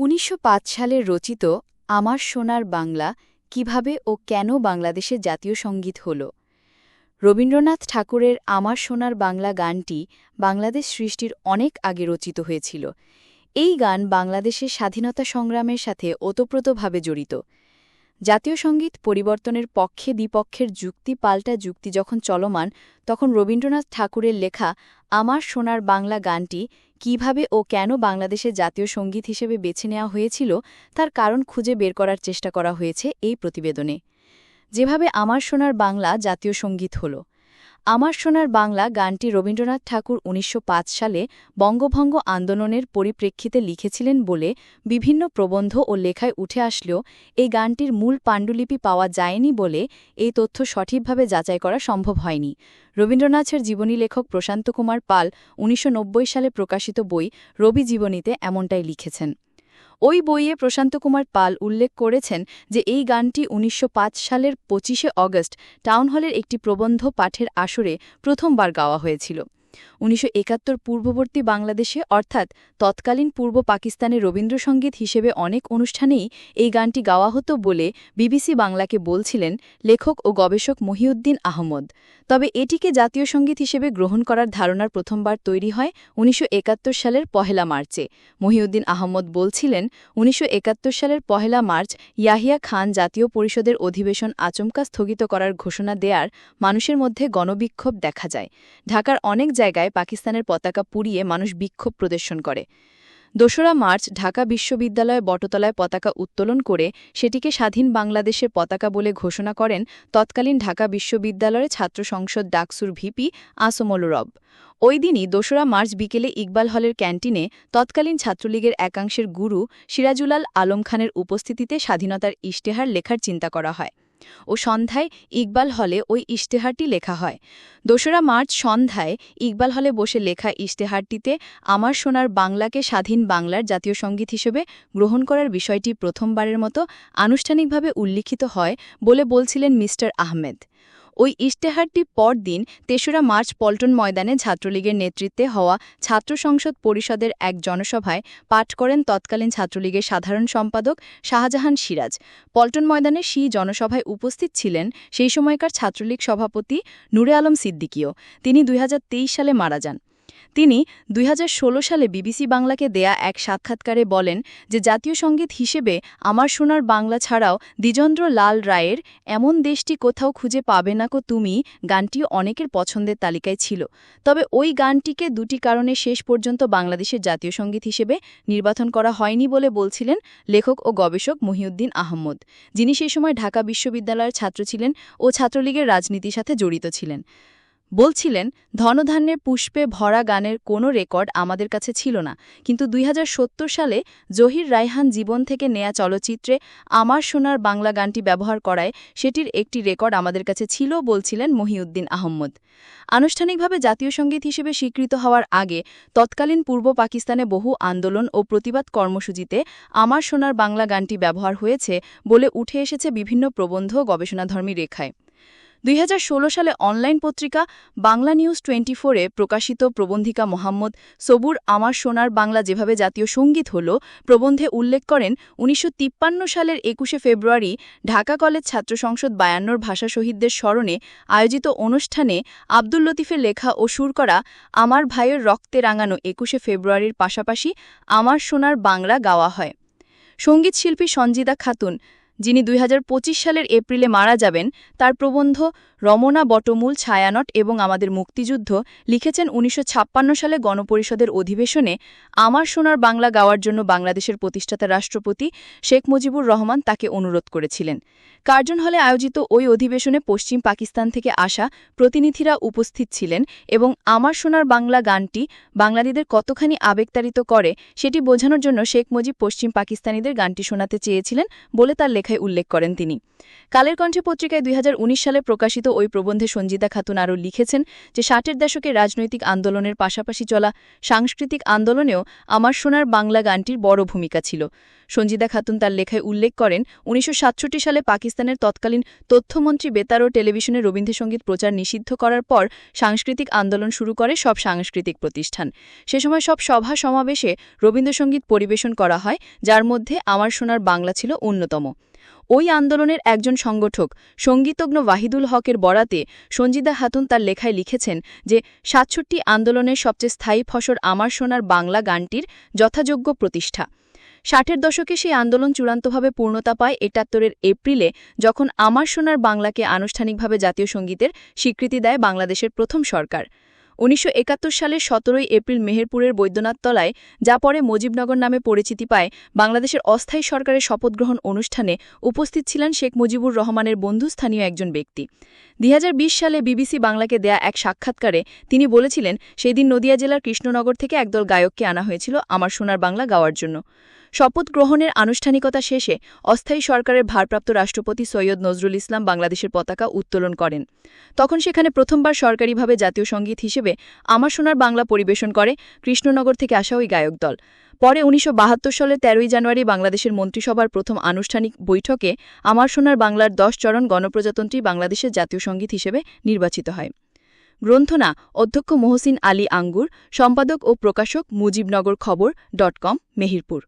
উনিশশো পাঁচ সালে রচিত আমার সোনার বাংলা, কীভাবে ও কেন বাংলাদেশে জাতীয় সংগীত হল? রবীন্দ্রনাথ ঠাকুরের আমার সোনার বাংলা গানটি বাংলাদেশ সৃষ্টির অনেক আগে রচিত হয়েছিল। এই গান বাংলাদেশের স্বাধীনতা সংগ্রামের সাথে ওতপ্রোতভাবে জড়িত। জাতীয় সংগীত পরিবর্তনের পক্ষে দ্বিপক্ষের যুক্তি পাল্টা যুক্তি যখন চলমান, তখন রবীন্দ্রনাথ ঠাকুরের লেখা আমার সোনার বাংলা গানটি কীভাবে ও কেন বাংলাদেশের জাতীয় সংগীত হিসেবে বেছে নেওয়া হয়েছিল তার কারণ খুঁজে বের করার চেষ্টা করা হয়েছে এই প্রতিবেদনে। যেভাবে আমার সোনার বাংলা জাতীয় সংগীত হল। আমার সোনার বাংলা গানটি রবীন্দ্রনাথ ঠাকুর উনিশশো পাঁচ সালে বঙ্গভঙ্গ আন্দোলনের পরিপ্রেক্ষিতে লিখেছিলেন বলে বিভিন্ন প্রবন্ধ ও লেখায় উঠে আসলেও এই গানটির মূল পাণ্ডুলিপি পাওয়া যায়নি বলে এই তথ্য সঠিকভাবে যাচাই করা সম্ভব হয়নি। রবীন্দ্রনাথের জীবনী লেখক প্রশান্ত কুমার পাল উনিশশো নব্বই সালে প্রকাশিত বই রবি জীবনীতে এমনটাই লিখেছেন। ওই বইয়ে প্রশান্ত কুমার পাল উল্লেখ করেছেন যে এই গানটি উনিশশো পাঁচ সালের পঁচিশে অগস্ট টাউন হলের একটি প্রবন্ধ পাঠের আসরে প্রথমবার গাওয়া হয়েছিল। উনিশশো একাত্তর পূর্ববর্তী বাংলাদেশে, অর্থাৎ তৎকালীন পূর্ব পাকিস্তানে রবীন্দ্রসঙ্গীত হিসেবে অনেক অনুষ্ঠানেই এই গানটি গাওয়া হতো বলে বিবিসি বাংলাকে বলছিলেন লেখক ও গবেষক মহিউদ্দিন আহমদ। তবে এটিকে জাতীয় সংগীত হিসেবে গ্রহণ করার ধারণার প্রথমবার তৈরি হয় উনিশশো একাত্তর সালের পহেলা মার্চে। মহিউদ্দিন আহমদ বলছিলেন, উনিশশো একাত্তর সালের পহেলা মার্চ ইয়াহিয়া খান জাতীয় পরিষদের অধিবেশন আচমকা স্থগিত করার ঘোষণা দেয়ার মানুষের মধ্যে গণবিক্ষোভ দেখা যায়। ঢাকার অনেক জায়গায় পাকিস্তানের পতাকা পুড়িয়ে মানুষ বিক্ষোভ প্রদর্শন করে। দোসরা মার্চ ঢাকা বিশ্ববিদ্যালয়ে বটতলায় পতাকা উত্তোলন করে সেটিকে স্বাধীন বাংলাদেশের পতাকা বলে ঘোষণা করেন তৎকালীন ঢাকা বিশ্ববিদ্যালয়ের ছাত্র সংসদ ডাকসুর ভিপি আসমল রব। ওই দিনই দোসরা মার্চ বিকেলে ইকবাল হলের ক্যান্টিনে তৎকালীন ছাত্রলীগের একাংশের গুরু সিরাজুলাল আলম খানের উপস্থিতিতে স্বাধীনতার ইশতেহার লেখার চিন্তা করা হয়। ও সন্ধ্যায় ইকবাল হলে ওই ইশতেহারটি লেখা হয়। দোসরা মার্চ সন্ধ্যায় ইকবাল হলে বসে লেখা ইশতেহারটিতে আমার সোনার বাংলাকে স্বাধীন বাংলার জাতীয় সংগীত হিসেবে গ্রহণ করার বিষয়টি প্রথমবারের মতো আনুষ্ঠানিকভাবে উল্লিখিত হয় বলে বলছিলেন মিস্টার আহমেদ। ওই ইশতেহারটি পরদিন তেসরা মার্চ পল্টন ময়দানে ছাত্রলীগের নেতৃত্বে হওয়া ছাত্র সংসদ পরিষদের এক জনসভায় পাঠ করেন তৎকালীন ছাত্রলীগের সাধারণ সম্পাদক শাহজাহান সিরাজ। পল্টন ময়দানে সেই জনসভায় উপস্থিত ছিলেন সেই সময়কার ছাত্রলীগ সভাপতি নূরে আলম সিদ্দিকীও। তিনি দুই হাজার তেইশ সালে মারা যান। তিনি দুই হাজার ষোলো সালে বিবিসি বাংলাকে দেয়া এক সাক্ষাৎকারে বলেন যে জাতীয় সংগীত হিসেবে আমার সোনার বাংলা ছাড়াও দ্বিজেন্দ্র লাল রায়ের এমন দেশটি কোথাও খুঁজে পাবে না কো তুমি গানটিও অনেকের পছন্দের তালিকায় ছিল। তবে ওই গানটিকে দুটি কারণে শেষ পর্যন্ত বাংলাদেশের জাতীয় সংগীত হিসেবে নির্বাচন করা হয়নি বলে বলছিলেন লেখক ও গবেষক মহিউদ্দিন আহমদ, যিনি সেই সময় ঢাকা বিশ্ববিদ্যালয়ের ছাত্র ছিলেন ও ছাত্রলীগের রাজনীতির সাথে জড়িত ছিলেন। বলছিলেন, ধনধান্যের পুষ্পে ভরা গানের কোনো রেকর্ড আমাদের কাছে ছিল না, কিন্তু দুই হাজার সত্তর সালে জহির রায়হান জীবন থেকে নেয়া চলচ্চিত্রে আমার সোনার বাংলা গানটি ব্যবহার করায় সেটির একটি রেকর্ড আমাদের কাছে ছিল বলছিলেন মহিউদ্দিন আহম্মদ। আনুষ্ঠানিকভাবে জাতীয় সংগীত হিসেবে স্বীকৃত হওয়ার আগে তৎকালীন পূর্ব পাকিস্তানে বহু আন্দোলন ও প্রতিবাদ কর্মসূচিতে আমার সোনার বাংলা গানটি ব্যবহার হয়েছে বলে উঠে এসেছে বিভিন্ন প্রবন্ধ গবেষণাধর্মী রেখায়। দুই হাজার ষোলো সালে অনলাইন পত্রিকা বাংলা নিউজ টোয়েন্টি ফোরে প্রকাশিত প্রবন্ধিকা মোহাম্মদ সবুর আমার সোনার বাংলা যেভাবে জাতীয় সংগীত হল, প্রবন্ধে উল্লেখ করেন, উনিশশো তিপ্পান্ন সালের একুশে ফেব্রুয়ারি ঢাকা কলেজ ছাত্র সংসদ বায়ান্নর ভাষা শহীদদের স্মরণে আয়োজিত অনুষ্ঠানে আব্দুল লতিফের লেখা ও সুর করা আমার ভাইয়ের রক্তে রাঙানো একুশে ফেব্রুয়ারির পাশাপাশি আমার সোনার বাংলা গাওয়া হয়। সঙ্গীতশিল্পী সঞ্জিদা খাতুন যিনি দুই হাজার পঁচিশ সালের এপ্রিলে মারা যাবেন, তার প্রবন্ধ রমনা বটমূল ছায়ানট এবং আমাদের মুক্তিযুদ্ধ লিখেছেন উনিশশো ছাপ্পান্ন সালে গণপরিষদের অধিবেশনে আমার সোনার বাংলা গাওয়ার জন্য বাংলাদেশের প্রতিষ্ঠাতা রাষ্ট্রপতি শেখ মুজিবুর রহমান তাকে অনুরোধ করেছিলেন। কার্জন হলে আয়োজিত ওই অধিবেশনে পশ্চিম পাকিস্তান থেকে আসা প্রতিনিধিরা উপস্থিত ছিলেন এবং আমার সোনার বাংলা গানটি বাংলাদেশদের কতখানি আবেগতাড়িত করে, সেটি বোঝানোর জন্য শেখ মুজিব পশ্চিম পাকিস্তানিদের গানটি শোনাতে চেয়েছিলেন বলে তার লেখা লেখায় উল্লেখ করেন তিনি। কালের কণ্ঠে পত্রিকায় দুই হাজার উনিশ সালে প্রকাশিত ওই প্রবন্ধে সঞ্জিতা খাতুন আরও লিখেছেন যে, ষাটের দশকে রাজনৈতিক আন্দোলনের পাশাপাশি চলা সাংস্কৃতিক আন্দোলনেও আমার সোনার বাংলা গানটির বড় ভূমিকা ছিল। সঞ্জিদা খাতুন তার লেখায় উল্লেখ করেন, উনিশশো সাতষট্টি সালে পাকিস্তানের তৎকালীন তথ্যমন্ত্রী বেতার ও টেলিভিশনে রবীন্দ্রসঙ্গীত প্রচার নিষিদ্ধ করার পর সাংস্কৃতিক আন্দোলন শুরু করে সব সাংস্কৃতিক প্রতিষ্ঠান। সে সময় সব সভা সমাবেশে রবীন্দ্রসঙ্গীত পরিবেশন করা হয়, যার মধ্যে আমার সোনার বাংলা ছিল অন্যতম। ওই আন্দোলনের একজন সংগঠক, সঙ্গীতজ্ঞ ওয়াহিদুল হকের বরাতে সঞ্জিদা হাতুন তার লেখায় লিখেছেন যে, সাতষট্টি আন্দোলনের সবচেয়ে স্থায়ী ফসর আমার সোনার বাংলা গানটির যথাযোগ্য প্রতিষ্ঠা। ষাটের দশকে সেই আন্দোলন চূড়ান্তভাবে পূর্ণতা পায় একাত্তরের এপ্রিলে, যখন আমার সোনার বাংলাকে আনুষ্ঠানিকভাবে জাতীয় সঙ্গীতের স্বীকৃতি দেয় বাংলাদেশের প্রথম সরকার। উনিশশো একাত্তর সালের সতেরোই এপ্রিল মেহেরপুরের বৈদ্যনাথ তলায় যা পরে মুজিবনগর নামে পরিচিতি পায়, বাংলাদেশের অস্থায়ী সরকারের শপথগ্রহণ অনুষ্ঠানে উপস্থিত ছিলেন শেখ মুজিবুর রহমানের বন্ধুস্থানীয় একজন ব্যক্তি। দুই হাজার বিশ সালে বিবিসি বাংলাকে দেয়া এক সাক্ষাৎকারে তিনি বলেছিলেন সেই দিন নদিয়া জেলার কৃষ্ণনগর থেকে একদল গায়ককে আনা হয়েছিল আমার সোনার বাংলা গাওয়ার জন্য। শপথ গ্রহণের আনুষ্ঠানিকতা শেষে অস্থায়ী সরকারের ভারপ্রাপ্ত রাষ্ট্রপতি সৈয়দ নজরুল ইসলাম বাংলাদেশের পতাকা উত্তোলন করেন। তখন সেখানে প্রথমবার সরকারিভাবে জাতীয় সংগীত হিসেবে আমার সোনার বাংলা পরিবেশন করে কৃষ্ণনগর থেকে আসা ওই গায়ক দল। পরে উনিশশো সালে তেরোই জানুয়ারি বাংলাদেশের মন্ত্রিসভার প্রথম আনুষ্ঠানিক বৈঠকে আমার সোনার বাংলার দশ চরণ গণপ্রজাতন্ত্রী বাংলাদেশের জাতীয় সংগীত হিসেবে নির্বাচিত হয়। গ্রন্থনা অধ্যক্ষ মোহসিন আলী আঙ্গুর, সম্পাদক ও প্রকাশক মুজিবনগর খবর ডট কম, মেহিরপুর।